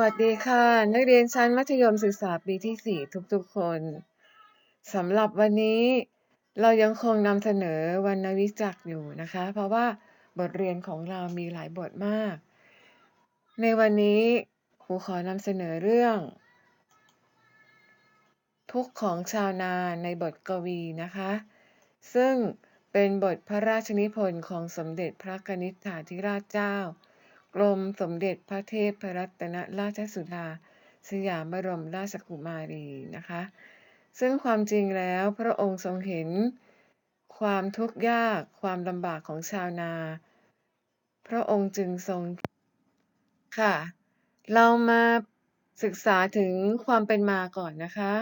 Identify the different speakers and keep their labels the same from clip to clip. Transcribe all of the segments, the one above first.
Speaker 1: วัสดีค่ะ นักเรียนชั้นมัธยมศึกษาปีที่ 4 ทุกๆคนสำหรับวันนี้เรายังคงนำเสนอวรรณวิจักอยู่นะคะ เพราะว่าบทเรียนของเรามีหลายบทมาก ในวันนี้ครูขอนำเสนอเรื่อง ทุกข์ของชาวนาในบทกวีนะคะ ซึ่งเป็นบทพระราชนิพนธ์ของสมเด็จพระกนิษฐาธิราชเจ้า กรมสมเด็จพระเทพรัตนราชสุดา สยามบรมราชกุมารีนะคะ ซึ่งความจริงแล้วพระองค์ทรงเห็นความทุกข์ยากความลำบากของชาวนา พระองค์จึงทรงค่ะ เรามาศึกษาถึงความเป็นมาก่อนนะคะ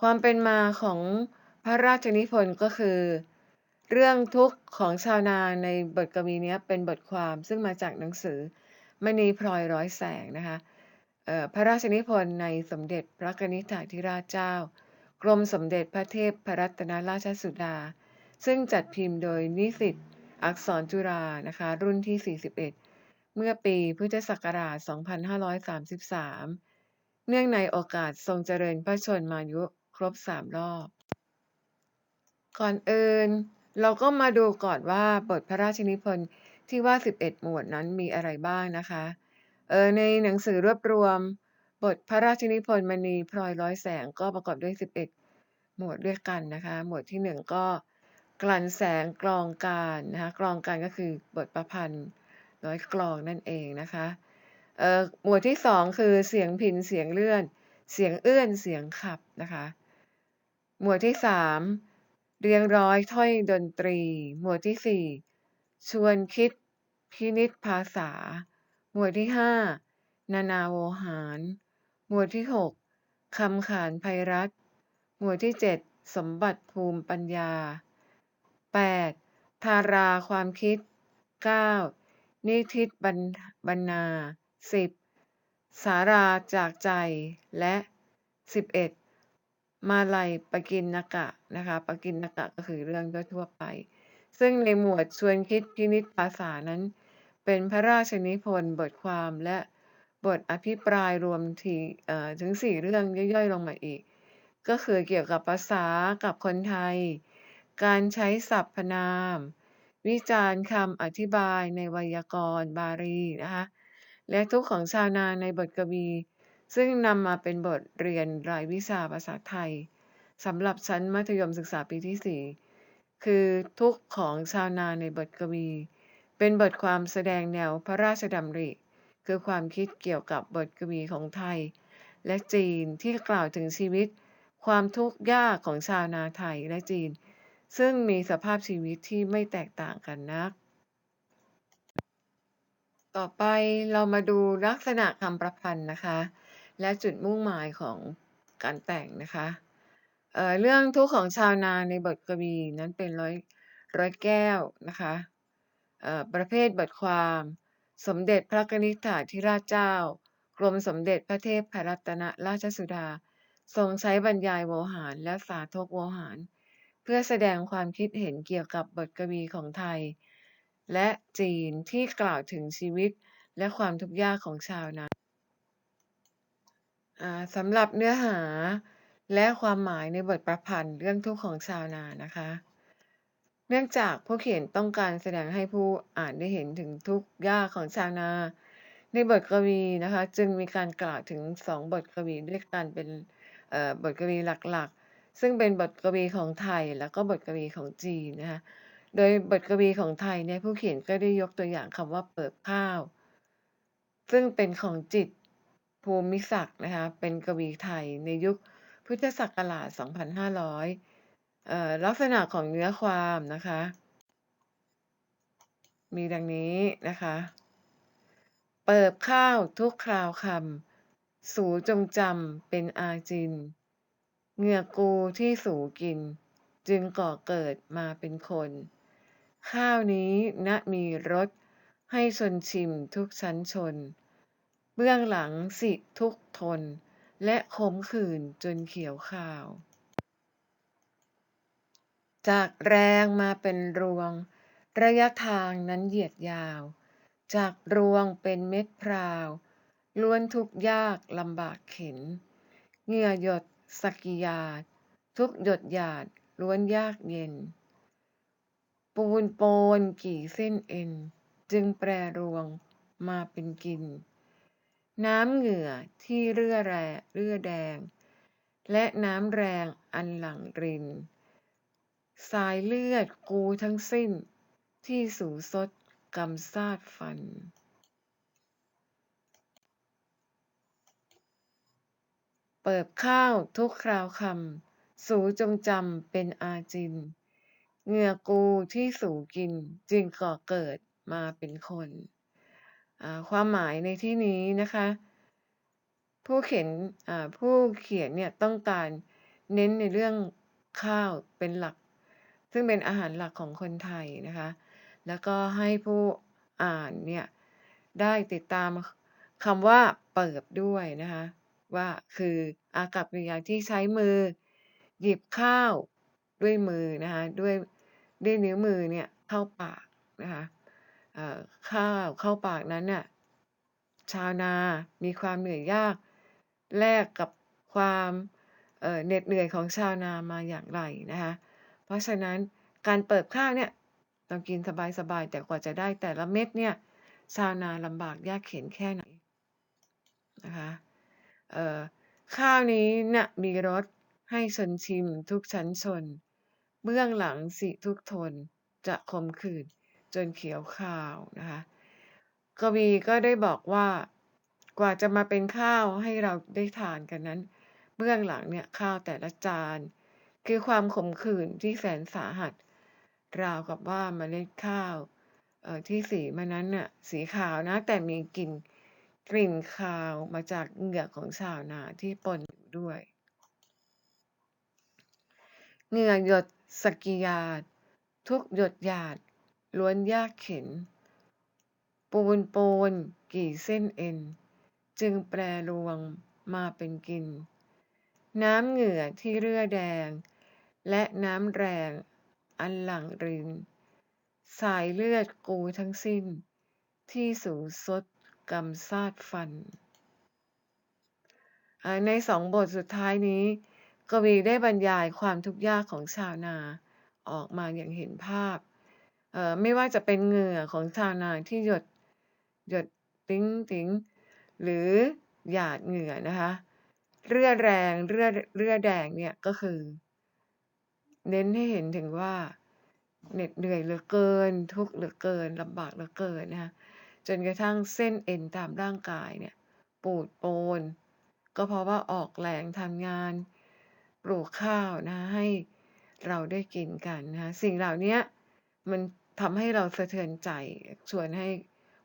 Speaker 1: ความเป็นมาของพระราชนิพนธ์ก็คือ เรื่องทุกข์ของชาวนาในบทกวีนี้เป็นบทความซึ่งมาจากหนังสือมณีพลอยร้อยแสงนะคะพระราชนิพนธ์ในสมเด็จพระกนิษฐาธิราชเจ้า กรมสมเด็จพระเทพพรัตนราชสุดา ซึ่งจัดพิมพ์โดยนิสิตอักษรจุฬานะคะรุ่นที่ 41 เมื่อปีพุทธศักราช 2533 เนื่องในโอกาสทรงเจริญพระชนมายุครบ3รอบ ก่อนอื่น เราก็มาดูก่อนว่าบทพระราชนิพนธ์ที่ว่า 11 หมวดนั้นมีอะไรบ้างนะคะเออในหนังสือรวบรวม บทพระราชนิพนธ์มณีพลอยร้อยแสงก็ประกอบด้วย 11 หมวดด้วยกันนะคะ หมวดที่ 1 ก็กลั่นแสงกลองการนะคะกลองการก็คือบทประพันธ์ร้อยกลองนั่นเองนะคะเออหมวดที่ 2 คือเสียงพินเสียงเลื่อน เสียงเอื้อนเสียงขับนะคะ หมวดที่ 3 เรียงร้อยถ้อยดนตรี หมวดที่4ชวนคิดพินิษภาษา หมวดที่ห้านานาโวหาร หมวดที่หกคำขานภัยรัตหมวดที่เจ็ดสมบัติภูมิปัญญา 8. ทาราความคิด 9. นิทิตบรรบรรณา 10. สาราจากใจและ 11. มาลัย ปกินนกะ นะคะ ปกินนกะ ก็คือเรื่องทั่วไป ซึ่งในหมวดชวนคิดพินิษภาษานั้น เป็นพระราชนิพนธ์ บทความและบทอภิปรายรวมทีถึงสี่เรื่องย่อย ๆ ลงมาอีก ก็คือเกี่ยวกับภาษากับคนไทย การใช้ศัพท์พนาม วิจารณ์คำอธิบายในไวยากรณ์บาลีนะคะ และทุกของชาวนาในบทกวี ซึ่งนำมาเป็นบทเรียนรายวิชาภาษาไทยสำหรับชั้นมัธยมศึกษาปีที่ 4 คือทุกของชาวนาในบทกวี เป็นบทความแสดงแนวพระราชดำริ คือความคิดเกี่ยวกับบทกวีของไทย และจีนที่กล่าวถึงชีวิต ความทุกข์ยากของชาวนาไทยและจีน ซึ่งมีสภาพชีวิตที่ไม่แตกต่างกันนัก ต่อไปเรามาดูลักษณะคำประพันธ์นะคะ และจุดมุ่งหมายของการแต่งนะคะเเรื่องทุกข์ของชาวนาในบทกวีนั้นเป็นร้อยร้อยแก้วนะคะประเภทบทความ สมเด็จพระนิษฐาธิราชเจ้า กรมสมเด็จพระเทพพรัตนราชสุดา ทรงใช้บรรยายโวหารและสาธกโวหาร เพื่อแสดงความคิดเห็นเกี่ยวกับบทกวีของไทย และจีนที่กล่าวถึงชีวิตและความทุกข์ยากของชาวนา สำหรับเนื้อหาและความหมายในบทประพันธ์เรื่องทุกข์ของชาวนานะคะ เนื่องจากผู้เขียนต้องการแสดงให้ผู้อ่านได้เห็นถึงทุกข์ยากของชาวนา ในบทกวีนะคะ จึงมีการกล่าวถึงสองบทกวีด้วยกันเป็นบทกวีหลักๆ ซึ่งเป็นบทกวีของไทยแล้วก็บทกวีของจีนนะคะโดยบทกวีของไทยเนี่ยผู้เขียนก็ได้ยกตัวอย่างคำว่าเปิดข้าว ซึ่งเป็นของจิต ภูมิศักดิ์นะคะเป็นกวีไทยในยุคพุทธศักราช 2500 ลักษณะของเนื้อความนะคะ มีดังนี้นะคะ เปิบข้าวทุกคราวคำสูจงจำเป็นอาจิน เหงื่อกูที่สูกิน จึงก่อเกิดมาเป็นคน ข้าวนี้ณมีรสให้ชนชิมทุกชั้นชน เบื้องหลังสิทุกทน และขมขื่นจนเขียวข่าว จากแรงมาเป็นรวง ระยะทางนั้นเหยียดยาว จากรวงเป็นเม็ดพราวล้วนทุกยากลำบากเข็นเหงื่อหยดสกกี่หยาดทุกหยดหยาดล้วนยากเย็น ปูนโปนกี่เส้นเอ็น จึงแปรรวงมาเป็นกิน น้ำเหงื่อที่เรื่อแรเรื่อแดง และน้ำแรงอันหลั่งริน สายเลือดกูทั้งสิ้น ที่สูซดกำซาดฟันเปิบข้าวทุกคราวคำ สูจงจำเป็นอาจิน เหงื่อกูที่สูกินจึงก่อเกิดมาเป็นคน ความหมายในที่นี้นะคะ ผู้เขียนผู้เขียนเนี่ยต้องการเน้นในเรื่องข้าวเป็นหลัก ซึ่งเป็นอาหารหลักของคนไทยนะคะ แล้วก็ให้ผู้อ่านเนี่ยได้ติดตามคำว่าเปิบด้วยนะคะว่าคืออากับกิริยาที่ใช้มือ หยิบข้าวด้วยมือนะคะด้วยด้วยนิ้วมือเนี่ยเข้าปากนะคะ ข้าวเข้าปากนั้นน่ะชาวนามีความเหนื่อยยาก แลกกับความเหน็ดเหนื่อยของชาวนามาอย่างไรนะคะเพราะฉะนั้นการเปิบข้าวเนี่ยต้องกินสบายๆแต่กว่าจะได้แต่ละเม็ดเนี่ยชาวนาลำบากยากเข็นแค่ไหนนะคะข้าวนี้น่ะมีรสให้ชนชิมทุกชั้นชน เบื้องหลังสิทุกทนจะคมขื่น จนเขียวขาวนะคะกวีก็ได้บอกว่ากว่าจะมาเป็นข้าวให้เราได้ทานกันนั้น เบื้องหลังเนี่ยข้าวแต่ละจาน คือความขมขื่นที่แสนสาหัส ราวกับว่ามาเมล็ดข้าวที่สีมันนั้นน่ะสีขาวนะ แต่มีกลิ่นกลิ่นคาวมาจากเหงื่อของชาวนาที่ปนอยู่ด้วย เหงื่อหยดสกกี่หยาด ทุกหยดหยาด ล้วนยากเข็น ปูนโปนกี่เส้นเอ็น จึงแปรรวงมาเป็นกิน น้ำเหงื่อที่เรื่อแดง และน้ำแรงอันหลั่งริน สายเลือดกูทั้งสิ้น ที่สูซดกำซาดฟัน ในสองบทสุดท้ายนี้ กวีได้บรรยายความทุกข์ยากของชาวนาออกมาอย่างเห็นภาพ เอ่อไม่ว่าจะเป็นเหงื่อของชาวนาที่หยดหยดติ้งติ้งหรือหยาดเหงื่อนะคะเลือแรงเลือเลือแดงเนี่ยก็คือ เน้นให้เห็นถึงว่าเหน็ดเหนื่อยเหลือเกิน ทุกข์เหลือเกินลำบากเหลือเกินนะคะจนกระทั่งเส้นเอ็นตามร่างกายเนี่ยปูดโปน ก็เพราะว่าออกแรงทำงาน ปลูกข้าวนะให้เราได้กินกันนะคะสิ่งเหล่านี้มัน ทำให้เราสะเทือนใจ ชวนให้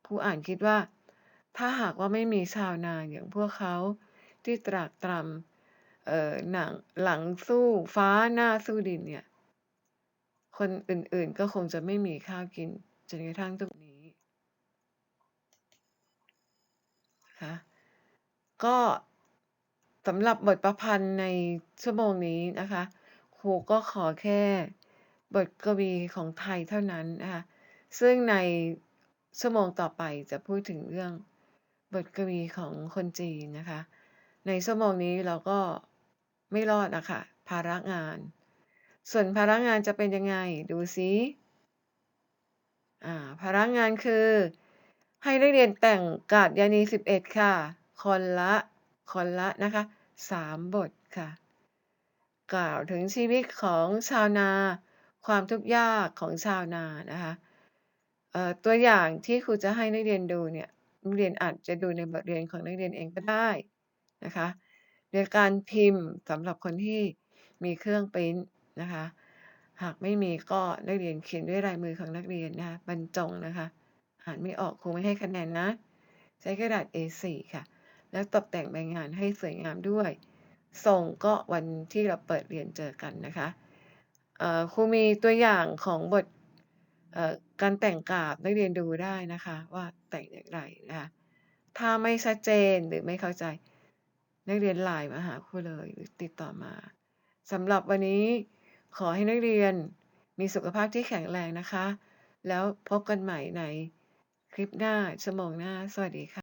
Speaker 1: ผู้อ่านคิดว่า ถ้าหากว่าไม่มีชาวนาอย่างพวกเขาที่ตรากตรำหนังหลังสู้ฟ้าหน้าสู้ดินเนี่ย คนอื่นๆก็คงจะไม่มีข้าวกินจนกระทั่งตรงนี้นะคะก็สำหรับบทประพันธ์ในชั่วโมงนี้นะคะครูก็ขอแค่ บทกวีของไทยเท่านั้นนะคะซึ่งในชั่วโมงต่อไปจะพูดถึงเรื่องบทกวีของคนจีนนะคะ ในชั่วโมงนี้เราก็ไม่รอดอะค่ะภาระงาน ส่วนภาระงานจะเป็นยังไงดูซิอ่าภาระงานคือ ให้นักเรียนแต่งกาดยานี 11 ค่ะ คนละคนละนะคะสามบทค่ะ กล่าวถึงชีวิตของชาวนา ความทุกข์ยากของชาวนานะคะตัวอย่างที่ครูจะให้นักเรียนดูเนี่ยนักเรียนอาจจะดูในบทเรียนของนักเรียนเองก็ได้นะคะโดยการพิมพ์สำหรับคนที่มีเครื่องปริ้นนะคะ หากไม่มีก็นักเรียนเขียนด้วยลายมือของนักเรียนนะคะบรรจงนะคะอ่านไม่ออกครูไม่ให้คะแนนนะ ใช้กระดาษ A4 ค่ะ แล้วตกแต่งใบงานให้สวยงามด้วย ส่งก็วันที่เราเปิดเรียนเจอกันนะคะ ครูมีตัวอย่างของบทการแต่งกาบนักเรียนดูได้นะคะ ว่าแต่งอย่างไรนะคะถ้าไม่ชัดเจนหรือไม่เข้าใจ นักเรียนไลน์มาหาครูเลยหรือติดต่อมาสำหรับวันนี้ขอให้นักเรียนมีสุขภาพที่แข็งแรงนะคะ แล้วพบกันใหม่ในคลิปหน้าชั่วโมงหน้า สวัสดีค่ะ